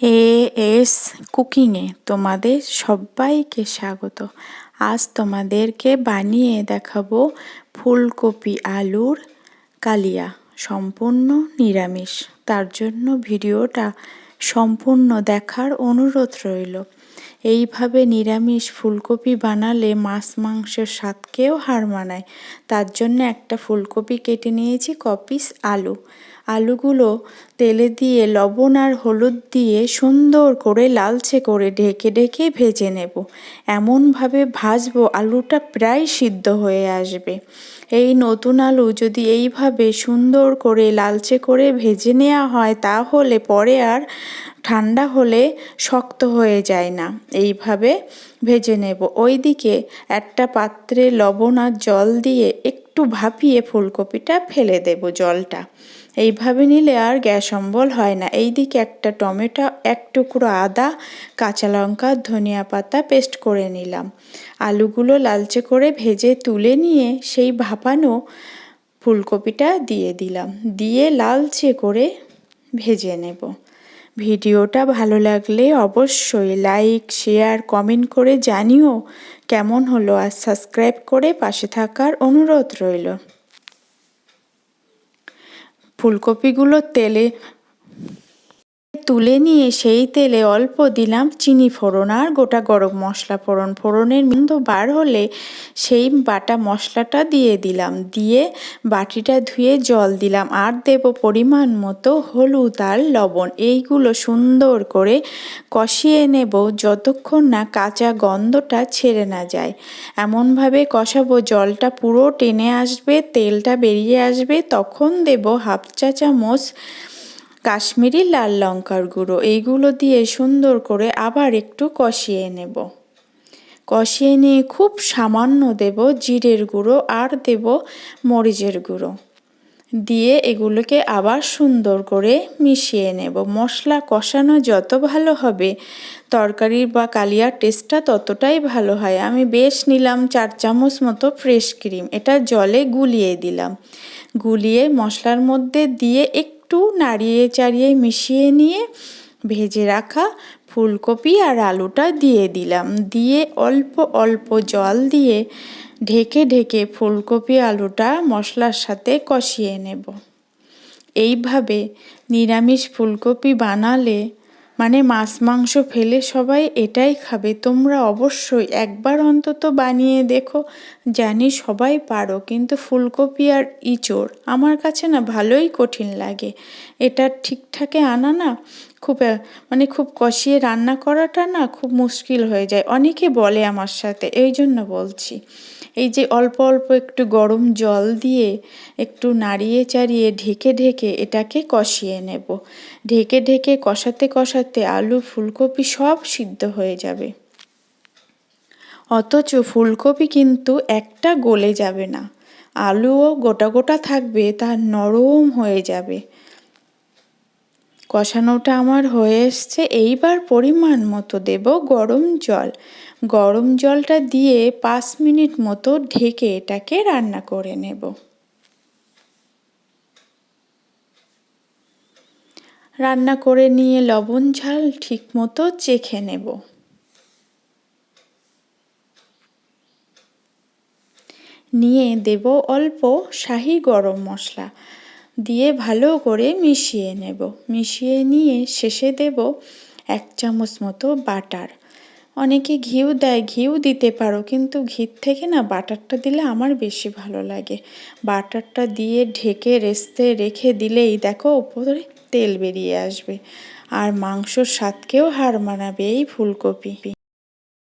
A S কুকিংয়ে তোমাদের সবাইকে স্বাগত। আজ তোমাদেরকে বানিয়ে দেখাবো ফুলকপি আলুর কালিয়া, সম্পূর্ণ নিরামিষ। তার জন্য ভিডিওটা সম্পূর্ণ দেখার অনুরোধ রইল। এইভাবে নিরামিষ ফুলকপি বানালে মাছ মাংসের স্বাদকেও হার মানায়। তার জন্য একটা ফুলকপি কেটে নিয়েছি কপিস আলু। আলুগুলো তেলে দিয়ে, লবণ আর হলুদ দিয়ে সুন্দর করে লালচে করে ঢেকে ঢেকে ভেজে নেব। এমনভাবে ভাজবো আলুটা প্রায় সিদ্ধ হয়ে আসবে। এই নতুন আলু যদি এইভাবে সুন্দর করে লালচে করে ভেজে নেওয়া হয়, তাহলে পরে আর ঠান্ডা হলে শক্ত হয়ে যায় না। এইভাবে ভেজে নেব। ওইদিকে একটা পাত্রে লবণ আর জল দিয়ে একটু ভাপিয়ে ফুলকপিটা ফেলে দেব জলটা। এইভাবে নিলে আর গ্যাস অম্বল হয় না। এই দিকে একটা টমেটো, এক টুকরো আদা, কাঁচা লঙ্কা, ধনিয়া পাতা পেস্ট করে নিলাম। আলুগুলো লালচে করে ভেজে তুলে নিয়ে সেই ভাপানো ফুলকপিটা দিয়ে দিলাম। দিয়ে লালচে করে ভেজে নেব। ভিডিওটা ভালো লাগলে অবশ্যই লাইক, শেয়ার, কমেন্ট করে জানিও কেমন হলো আর সাবস্ক্রাইব করে পাশে থাকার অনুরোধ রইল। ফুলকপিগুলো তেলে তুলে নিয়ে সেই তেলে অল্প দিলাম চিনি ফোড়ন আর গোটা গরম মশলা ফোড়ন। ফোড়নের মিন্দ বার হলে সেই বাটা মশলাটা দিয়ে দিলাম। দিয়ে বাটিটা ধুয়ে জল দিলাম আর দেব পরিমাণ মতো হলুদ আর লবণ। এইগুলো সুন্দর করে কষিয়ে নেব যতক্ষণ না কাঁচা গন্ধটা ছেড়ে না যায়। এমনভাবে কষাবো, জলটা পুরো টেনে আসবে, তেলটা বেরিয়ে আসবে, তখন দেব হাফ চা চামচ কাশ্মীরি লাল লঙ্কার গুঁড়ো, এইগুলো দিয়ে সুন্দর করে আবার একটু কষিয়ে নেব। কষিয়ে নিয়ে খুব সামান্য দেব জিরের গুঁড়ো আর দেব মরিচের গুঁড়ো। দিয়ে এগুলোকে আবার সুন্দর করে মিশিয়ে নেব। মশলা কষানো যত ভালো হবে, তরকারির বা কালিয়ার টেস্টটা ততটাই ভালো হয়। আমি বেশ নিলাম চার চামচ মতো ফ্রেশ ক্রিম। এটা জলে গুলিয়ে দিলাম। গুলিয়ে মশলার মধ্যে দিয়ে এক একটু নাড়িয়ে চাড়িয়ে মিশিয়ে নিয়ে ভেজে রাখা ফুলকপি আর আলুটা দিয়ে দিলাম। দিয়ে অল্প অল্প জল দিয়ে ঢেকে ঢেকে ফুলকপি আলুটা মশলার সাথে কষিয়ে নেব। এইভাবে নিরামিষ ফুলকপি বানালে মানে মাছ, মাংস ফেলে সবাই এটাই খাবে। তোমরা অবশ্যই একবার অন্তত বানিয়ে দেখো, জানি সবাই পারো, কিন্তু ফুলকপি আর ইঁচড় আমার কাছে না ভালোই কঠিন লাগে। এটা ঠিকঠাকে আনা না খুব মানে খুব কষিয়ে রান্না করাটা না খুব মুশকিল হয়ে যায়। অনেকে বলে আমার সাথে, এই জন্য বলছি। এই যে অল্প অল্প একটু গরম জল দিয়ে একটু নাড়িয়ে চাড়িয়ে ঢেকে ঢেকে এটাকে কষিয়ে নেব। ঢেকে ঢেকে কষাতে কষাতে আলু, ফুলকপি সব সিদ্ধ হয়ে যাবে। অথচ ফুলকপি কিন্তু একটা গলে যাবে না। আলুও গোটা গোটা থাকবে, তা নরম হয়ে যাবে। কষানোটা আমার হয়ে এসছে। এইবার পরিমাণ মতো দেব গরম জল। গরম জলটা দিয়ে পাঁচ মিনিট মতো ঢেকে এটাকে রান্না করে নেব। রান্না করে নিয়ে লবণ ঝাল ঠিক মতো চেখে নেব। নিয়ে দেব অল্প শাহি গরম মশলা। দিয়ে ভালো করে মিশিয়ে নেব। মিশিয়ে নিয়ে শেষে দেব এক চামচ মতো বাটার। অনেকে ঘিউ দেয়, ঘিউ দিতে পারো, কিন্তু ঘির থেকে না বাটারটা দিলে আমার বেশি ভালো লাগে। বাটারটা দিয়ে ঢেকে রেস্তে রেখে দিলেই দেখো ওপরে তেল বেরিয়ে আসবে। আর মাংসর স্বাদকেও হার মানাবে এই ফুলকপি।